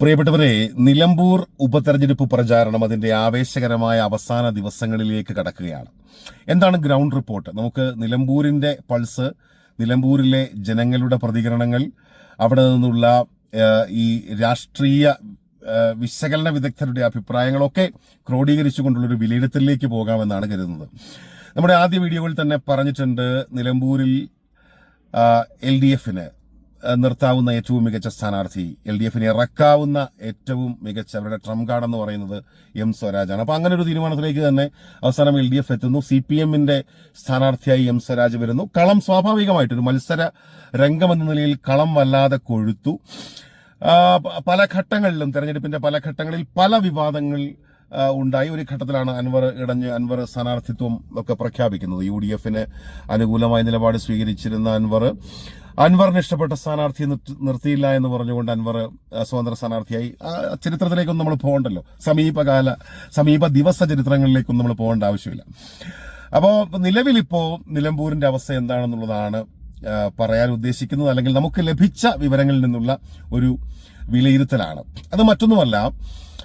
പ്രിയപ്പെട്ടവരെ നിലമ്പൂർ ഉപതെരഞ്ഞെടുപ്പ് പ്രചാരണം അതിന്റെ ആവേശകരമായ അവസാന ദിവസങ്ങളിലേക്ക് കടക്കുകയാണ്. എന്താണ് ഗ്രൗണ്ട് റിപ്പോർട്ട്? നമുക്ക് നിലമ്പൂരിന്റെ പൾസ് നിലമ്പൂരിലെ ജനങ്ങളുടെ പ്രതികരണങ്ങൾ അവിടെ നിന്നുള്ള ഈ രാഷ്ട്രീയ വിശകലന വിദഗ്ധരുടെ അഭിപ്രായങ്ങളൊക്കെ ക്രോഡീകരിച്ചുകൊണ്ടുള്ള ഒരു വിലയിരുത്തലിലേക്ക് പോകാമെന്നാണ് കരുതുന്നത്. നമ്മുടെ ആദ്യ വീഡിയോയിൽ തന്നെ പറഞ്ഞിട്ടുണ്ട് നിലമ്പൂരിൽ എൽ ഡി എഫിന് നിർത്താവുന്ന ഏറ്റവും മികച്ച സ്ഥാനാർത്ഥി എൽ ഡി എഫിനെ ഇറക്കാവുന്ന ഏറ്റവും മികച്ച അവരുടെ ട്രംപ് കാർഡ് എന്ന് പറയുന്നത് എം സ്വരാജാണ്. അപ്പൊ അങ്ങനെ ഒരു തീരുമാനത്തിലേക്ക് തന്നെ അവസാനം എൽ ഡി എഫ് എത്തുന്നു. സി പി എമ്മിന്റെ സ്ഥാനാർത്ഥിയായി എം സ്വരാജ് വരുന്നു. കളം സ്വാഭാവികമായിട്ട് ഒരു മത്സര രംഗം എന്ന നിലയിൽ കളം വല്ലാതെ കൊഴുത്തു. പല ഘട്ടങ്ങളിലും തെരഞ്ഞെടുപ്പിന്റെ പല ഘട്ടങ്ങളിൽ പല വിവാദങ്ങൾ ഉണ്ടായി. ഒരു ഘട്ടത്തിലാണ് അൻവർ ഇടഞ്ഞ് അൻവർ സ്ഥാനാർത്ഥിത്വം ഒക്കെ പ്രഖ്യാപിക്കുന്നത്. യു ഡി എഫിന് അനുകൂലമായ നിലപാട് സ്വീകരിച്ചിരുന്ന അൻവർ. അൻവറിന് ഇഷ്ടപ്പെട്ട സ്ഥാനാർത്ഥി നിർത്തി- നിർത്തിയില്ല എന്ന് പറഞ്ഞുകൊണ്ട് അൻവർ സ്വതന്ത്ര സ്ഥാനാർത്ഥിയായി. ചരിത്രത്തിലേക്കൊന്നും നമ്മൾ പോകണ്ടല്ലോ. സമീപകാല സമീപ ദിവസ ചരിത്രങ്ങളിലേക്കൊന്നും നമ്മൾ പോകേണ്ട ആവശ്യമില്ല. അപ്പോൾ നിലവിലിപ്പോൾ നിലമ്പൂരിന്റെ അവസ്ഥ എന്താണെന്നുള്ളതാണ് പറയാൻ ഉദ്ദേശിക്കുന്നത് അല്ലെങ്കിൽ നമുക്ക് ലഭിച്ച വിവരങ്ങളിൽ നിന്നുള്ള ഒരു വിലയിരുത്തലാണ്. അത് മറ്റൊന്നുമല്ല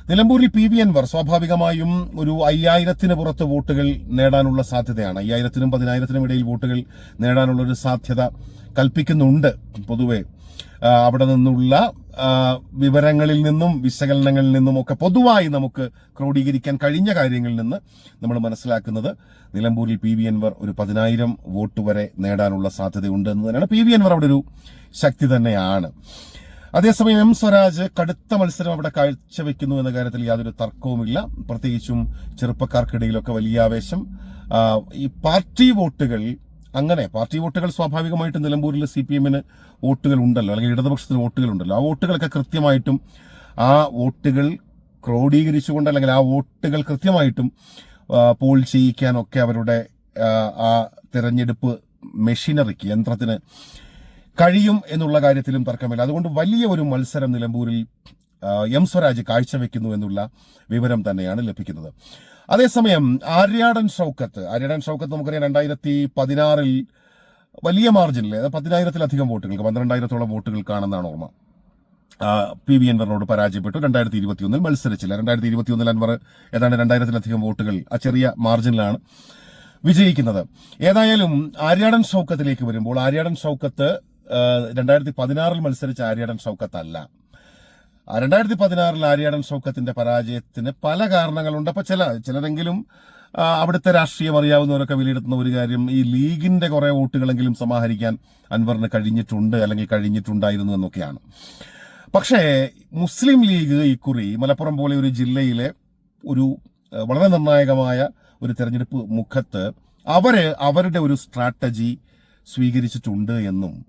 നിലമ്പൂരിൽ പി വി അൻവർ സ്വാഭാവികമായും ഒരു അയ്യായിരത്തിന് പുറത്ത് വോട്ടുകൾ നേടാനുള്ള സാധ്യതയാണ്. അയ്യായിരത്തിനും പതിനായിരത്തിനും ഇടയിൽ വോട്ടുകൾ നേടാനുള്ള ഒരു സാധ്യത കൽപ്പിക്കുന്നുണ്ട്. പൊതുവെ അവിടെ നിന്നുള്ള വിവരങ്ങളിൽ നിന്നും വിശകലനങ്ങളിൽ നിന്നും ഒക്കെ പൊതുവായി നമുക്ക് ക്രോഡീകരിക്കാൻ കഴിഞ്ഞ കാര്യങ്ങളിൽ നിന്ന് നമ്മൾ മനസ്സിലാക്കുന്നത് നിലമ്പൂരിൽ പി വി എൻവർ ഒരു പതിനായിരം വോട്ട് വരെ നേടാനുള്ള സാധ്യതയുണ്ട് എന്ന് തന്നെയാണ് പി വി എൻവർ അവിടെ ഒരു ശക്തി തന്നെയാണ്. അതേസമയം എം സ്വരാജ് കടുത്ത മത്സരം അവിടെ കാഴ്ചവെക്കുന്നു എന്ന കാര്യത്തിൽ യാതൊരു തർക്കവുമില്ല. പ്രത്യേകിച്ചും ചെറുപ്പക്കാർക്കിടയിലൊക്കെ വലിയ ആവേശം. ഈ പാർട്ടി വോട്ടുകൾ അങ്ങനെ പാർട്ടി വോട്ടുകൾ സ്വാഭാവികമായിട്ട് നിലമ്പൂരിൽ സി പി എമ്മിന് വോട്ടുകൾ ഉണ്ടല്ലോ അല്ലെങ്കിൽ ഇടതുപക്ഷത്തിന് വോട്ടുകൾ ഉണ്ടല്ലോ ആ വോട്ടുകളൊക്കെ കൃത്യമായിട്ടും ആ വോട്ടുകൾ ക്രോഡീകരിച്ചുകൊണ്ട് അല്ലെങ്കിൽ ആ വോട്ടുകൾ കൃത്യമായിട്ടും പോൾ ചെയ്യിക്കാനൊക്കെ അവരുടെ ആ, തെരഞ്ഞെടുപ്പ് മെഷീനറിക്ക് യന്ത്രത്തിന് കഴിയും എന്നുള്ള കാര്യത്തിലും തർക്കമില്ല. അതുകൊണ്ട് വലിയ ഒരു മത്സരം നിലമ്പൂരിൽ എം സ്വരാജ് കാഴ്ചവെക്കുന്നു എന്നുള്ള വിവരം തന്നെയാണ് ലഭിക്കുന്നത്. അതേസമയം ആര്യാടൻ ഷൗക്കത്ത് ആര്യാടൻ ഷൗക്കത്ത് നമുക്കറിയാം രണ്ടായിരത്തി പതിനാറിൽ വലിയ മാർജിനിൽ പതിനായിരത്തിലധികം വോട്ടുകൾക്ക് പന്ത്രണ്ടായിരത്തോളം വോട്ടുകൾക്കാണെന്നാണ് ഓർമ്മ. പി വി അൻവറിനോട് പരാജയപ്പെട്ടു. രണ്ടായിരത്തി ഇരുപത്തിയൊന്നിൽ മത്സരിച്ചില്ല. രണ്ടായിരത്തി ഇരുപത്തിയൊന്നിൽ അൻവർ ഏതാണ്ട് രണ്ടായിരത്തിലധികം വോട്ടുകൾ ആ ചെറിയ മാർജിനിലാണ് വിജയിക്കുന്നത്. ഏതായാലും ആര്യാടൻ ഷൗക്കത്തിലേക്ക് വരുമ്പോൾ ആര്യാടൻ ഷൗക്കത്ത് രണ്ടായിരത്തി പതിനാറിൽ മത്സരിച്ച ആര്യാടൻ ഷൗക്കത്ത് അല്ല രണ്ടായിരത്തി പതിനാറിൽ ആര്യാടൻ ഷൗക്കത്തിന്റെ പരാജയത്തിന് പല കാരണങ്ങളുണ്ട്. അപ്പൊ ചില ചിലരെങ്കിലും അവിടുത്തെ രാഷ്ട്രീയം അറിയാവുന്നവരൊക്കെ വിലയിരുത്തുന്ന ഒരു കാര്യം ഈ ലീഗിന്റെ കുറെ വോട്ടുകളെങ്കിലും സമാഹരിക്കാൻ അൻവറിന് കഴിഞ്ഞിട്ടുണ്ട് അല്ലെങ്കിൽ കഴിഞ്ഞിട്ടുണ്ടായിരുന്നു എന്നൊക്കെയാണ്. പക്ഷേ മുസ്ലിം ലീഗ് ഇക്കുറി മലപ്പുറം പോലെ ഒരു ജില്ലയിലെ ഒരു വളരെ നിർണായകമായ ഒരു തെരഞ്ഞെടുപ്പ് മുഖത്ത് അവർ അവരുടെ ഒരു സ്ട്രാറ്റജി സ്വീകരിച്ചിട്ടുണ്ട് എന്നും.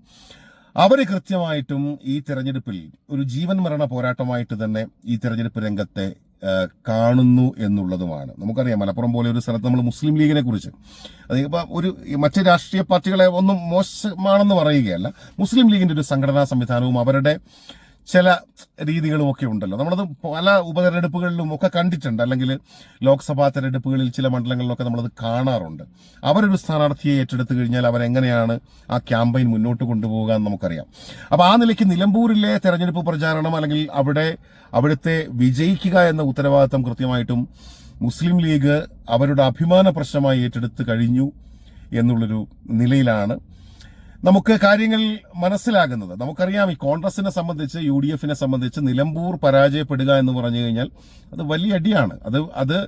അവർ കൃത്യമായിട്ടും ഈ തെരഞ്ഞെടുപ്പിൽ ഒരു ജീവൻ മരണ പോരാട്ടമായിട്ട് തന്നെ ഈ തെരഞ്ഞെടുപ്പ് രംഗത്തെ കാണുന്നു എന്നുള്ളതുമാണ്. നമുക്കറിയാം മലപ്പുറം പോലെ ഒരു സ്ഥലത്ത് നമ്മൾ മുസ്ലിം ലീഗിനെ കുറിച്ച്. അതിപ്പോ ഒരു മറ്റ് രാഷ്ട്രീയ പാർട്ടികളെ ഒന്നും മോശമാണെന്ന് പറയുകയല്ല. മുസ്ലിം ലീഗിന്റെ ഒരു സംഘടനാ സംവിധാനവും അവരുടെ ചില രീതികളും ഒക്കെ ഉണ്ടല്ലോ. നമ്മളത് പല ഉപതെരഞ്ഞെടുപ്പുകളിലും ഒക്കെ കണ്ടിട്ടുണ്ട്. അല്ലെങ്കിൽ ലോക്സഭാ തെരഞ്ഞെടുപ്പുകളിൽ ചില മണ്ഡലങ്ങളിലൊക്കെ നമ്മളത് കാണാറുണ്ട്. അവരൊരു സ്ഥാനാർത്ഥിയെ ഏറ്റെടുത്തു കഴിഞ്ഞാൽ അവരെങ്ങനെയാണ് ആ ക്യാമ്പയിൻ മുന്നോട്ട് കൊണ്ടുപോകുക എന്ന് നമുക്കറിയാം. അപ്പോൾ ആ നിലയ്ക്ക് നിലമ്പൂരിലെ തെരഞ്ഞെടുപ്പ് പ്രചാരണം അല്ലെങ്കിൽ അവിടെ അവിടുത്തെ വിജയിക്കുക എന്ന ഉത്തരവാദിത്തം കൃത്യമായിട്ടും മുസ്ലിം ലീഗ് അവരുടെ അഭിമാന പ്രശ്നമായി ഏറ്റെടുത്ത് കഴിഞ്ഞു എന്നുള്ളൊരു നിലയിലാണ്. നമുക്ക് കാര്യങ്ങൾ മനസ്സിലാകുന്നത്. നമുക്കറിയാം ഈ കോൺഗ്രസിനെ സംബന്ധിച്ച് യു ഡി എഫിനെ സംബന്ധിച്ച് നിലമ്പൂർ പരാജയപ്പെടുക എന്ന് പറഞ്ഞു കഴിഞ്ഞാൽ അത് വലിയ അടിയാണ്. അത് അത്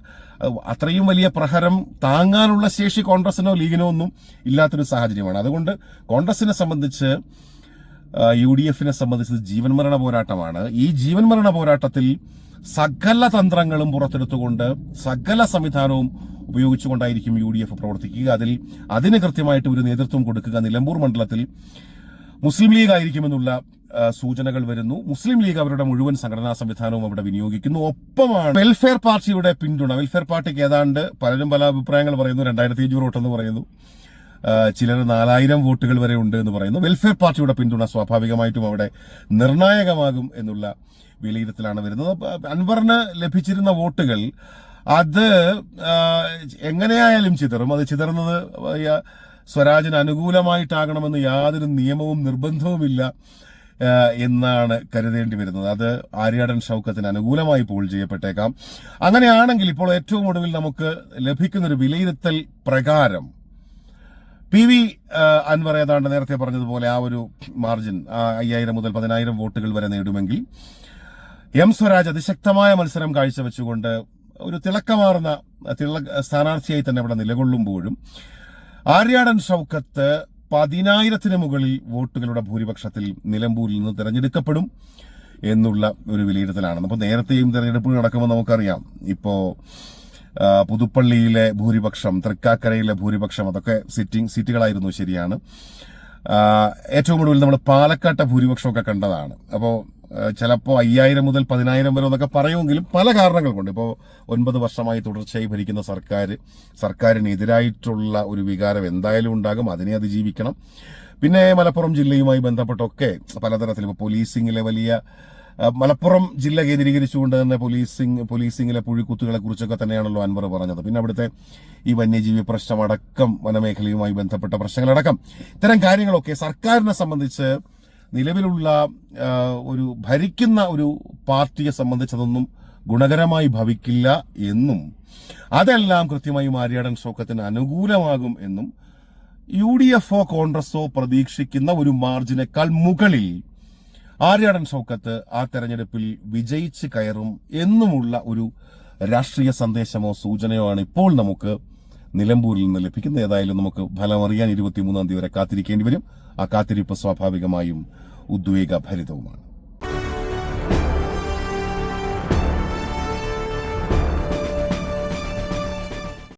അത്രയും വലിയ പ്രഹരം താങ്ങാനുള്ള ശേഷി കോൺഗ്രസിനോ ലീഗിനോ ഒന്നും ഇല്ലാത്തൊരു സാഹചര്യമാണ്. അതുകൊണ്ട് കോൺഗ്രസിനെ സംബന്ധിച്ച് യു ഡി എഫിനെ സംബന്ധിച്ച് ജീവൻ മരണ പോരാട്ടമാണ്. ഈ ജീവൻ മരണ പോരാട്ടത്തിൽ സകല തന്ത്രങ്ങളും പുറത്തെടുത്തുകൊണ്ട് സകല സംവിധാനവും ഉപയോഗിച്ചുകൊണ്ടായിരിക്കും യു ഡി എഫ് പ്രവർത്തിക്കുക. അതിൽ അതിന് കൃത്യമായിട്ട് ഒരു നേതൃത്വം കൊടുക്കുക. നിലമ്പൂർ മണ്ഡലത്തിൽ മുസ്ലിം ലീഗ് ആയിരിക്കുമെന്നുള്ള സൂചനകൾ വരുന്നു. മുസ്ലിം ലീഗ് അവരുടെ മുഴുവൻ സംഘടനാ സംവിധാനവും അവിടെ വിനിയോഗിക്കുന്നു. ഒപ്പമാണ് വെൽഫെയർ പാർട്ടിയുടെ പിന്തുണ. വെൽഫെയർ പാർട്ടിക്ക് ഏതാണ്ട് പലരും പല അഭിപ്രായങ്ങൾ പറയുന്നു. രണ്ടായിരത്തി അഞ്ഞൂറ് വോട്ടെന്ന് പറയുന്നു. ചിലർ നാലായിരം വോട്ടുകൾ വരെ ഉണ്ട് എന്ന് പറയുന്നു. വെൽഫെയർ പാർട്ടിയുടെ പിന്തുണ സ്വാഭാവികമായിട്ടും അവിടെ നിർണായകമാകും എന്നുള്ള വിലയിരുത്തലാണ് വരുന്നത്. അൻവറിന് ലഭിച്ചിരുന്ന വോട്ടുകൾ അത് എങ്ങനെയായാലും ചിതറും. അത് ചിതറുന്നത് സ്വരാജിന് അനുകൂലമായിട്ടാകണമെന്ന് യാതൊരു നിയമവും നിർബന്ധവുമില്ല എന്നാണ് കരുതേണ്ടി വരുന്നത്. അത് ആര്യാടൻ ഷൗക്കത്തിന് അനുകൂലമായി പോൾ ചെയ്യപ്പെട്ടേക്കാം. അങ്ങനെയാണെങ്കിൽ ഇപ്പോൾ ഏറ്റവും ഒടുവിൽ നമുക്ക് ലഭിക്കുന്നൊരു വിലയിരുത്തൽ പ്രകാരം പി വി അൻവർ ഏതാണ്ട് നേരത്തെ പറഞ്ഞതുപോലെ ആ ഒരു മാർജിൻ അയ്യായിരം മുതൽ പതിനായിരം വോട്ടുകൾ വരെ നേടുമെങ്കിൽ എം സ്വരാജ് അതിശക്തമായ മത്സരം കാഴ്ചവെച്ചുകൊണ്ട് ഒരു തിളക്കമാർന്ന തിള സ്ഥാനാർത്ഥിയായി തന്നെ അവിടെ നിലകൊള്ളുമ്പോഴും ആര്യാടൻ ഷൗക്കത്ത് പതിനായിരത്തിന് മുകളിൽ വോട്ടുകളുടെ ഭൂരിപക്ഷത്തിൽ നിലമ്പൂരിൽ നിന്ന് തിരഞ്ഞെടുക്കപ്പെടും എന്നുള്ള ഒരു വിലയിരുത്തലാണ്. അപ്പോൾ നേരത്തെയും തെരഞ്ഞെടുപ്പ് നടക്കുമ്പോൾ നമുക്കറിയാം. ഇപ്പോൾ പുതുപ്പള്ളിയിലെ ഭൂരിപക്ഷം തൃക്കാക്കരയിലെ ഭൂരിപക്ഷം അതൊക്കെ സിറ്റിംഗ് സീറ്റുകളായിരുന്നു ശരിയാണ്. ഏറ്റവും കൂടുതൽ നമ്മൾ പാലക്കാട്ടെ ഭൂരിപക്ഷമൊക്കെ കണ്ടതാണ്. അപ്പോൾ ചിലപ്പോൾ അയ്യായിരം മുതൽ പതിനായിരം വരെ എന്നൊക്കെ പറയുമെങ്കിലും പല കാരണങ്ങൾ കൊണ്ട് ഇപ്പോൾ ഒൻപത് വർഷമായി തുടർച്ചയായി ഭരിക്കുന്ന സർക്കാർ സർക്കാരിനെതിരായിട്ടുള്ള ഒരു വികാരം എന്തായാലും ഉണ്ടാകും അതിനെ അതിജീവിക്കണം. പിന്നെ മലപ്പുറം ജില്ലയുമായി ബന്ധപ്പെട്ടൊക്കെ പലതരത്തിൽ ഇപ്പോൾ പോലീസിങ്ങിലെ വലിയ മലപ്പുറം ജില്ല കേന്ദ്രീകരിച്ചുകൊണ്ട് തന്നെ പോലീസിംഗ് പോലീസിംഗിലെ പുഴിക്കുത്തുകളെ കുറിച്ചൊക്കെ തന്നെയാണല്ലോ അൻവർ പറഞ്ഞത്. പിന്നെ അവിടുത്തെ ഈ വന്യജീവി പ്രശ്നമടക്കം വനമേഖലയുമായി ബന്ധപ്പെട്ട പ്രശ്നങ്ങളടക്കം. ഇത്തരം കാര്യങ്ങളൊക്കെ സർക്കാരിനെ സംബന്ധിച്ച് നിലവിലുള്ള ഒരു ഭരിക്കുന്ന ഒരു പാർട്ടിയെ സംബന്ധിച്ചതൊന്നും ഗുണകരമായി ഭവിക്കില്ല എന്നും അതെല്ലാം കൃത്യമായി മാരിയാടൻ ശോക്കത്തിന് അനുകൂലമാകും എന്നും യു ഡി എഫോ കോൺഗ്രസോ പ്രതീക്ഷിക്കുന്ന ഒരു മാർജിനേക്കാൾ മുകളിൽ ആര്യാടൻ ഷൗക്കത്ത് ആ തെരഞ്ഞെടുപ്പിൽ വിജയിച്ച് കയറും എന്നുമുള്ള ഒരു രാഷ്ട്രീയ സന്ദേശമോ സൂചനയോ ആണ് ഇപ്പോൾ നമുക്ക് നിലമ്പൂരിൽ നിന്ന് ലഭിക്കുന്നത് ഏതായാലും നമുക്ക് ഫലമറിയാൻ ഇരുപത്തിമൂന്നാം തീയതി വരെ കാത്തിരിക്കേണ്ടി വരും. ആ കാത്തിരിപ്പ് സ്വാഭാവികമായും ഉദ്വേഗഭരിതവുമാണ്.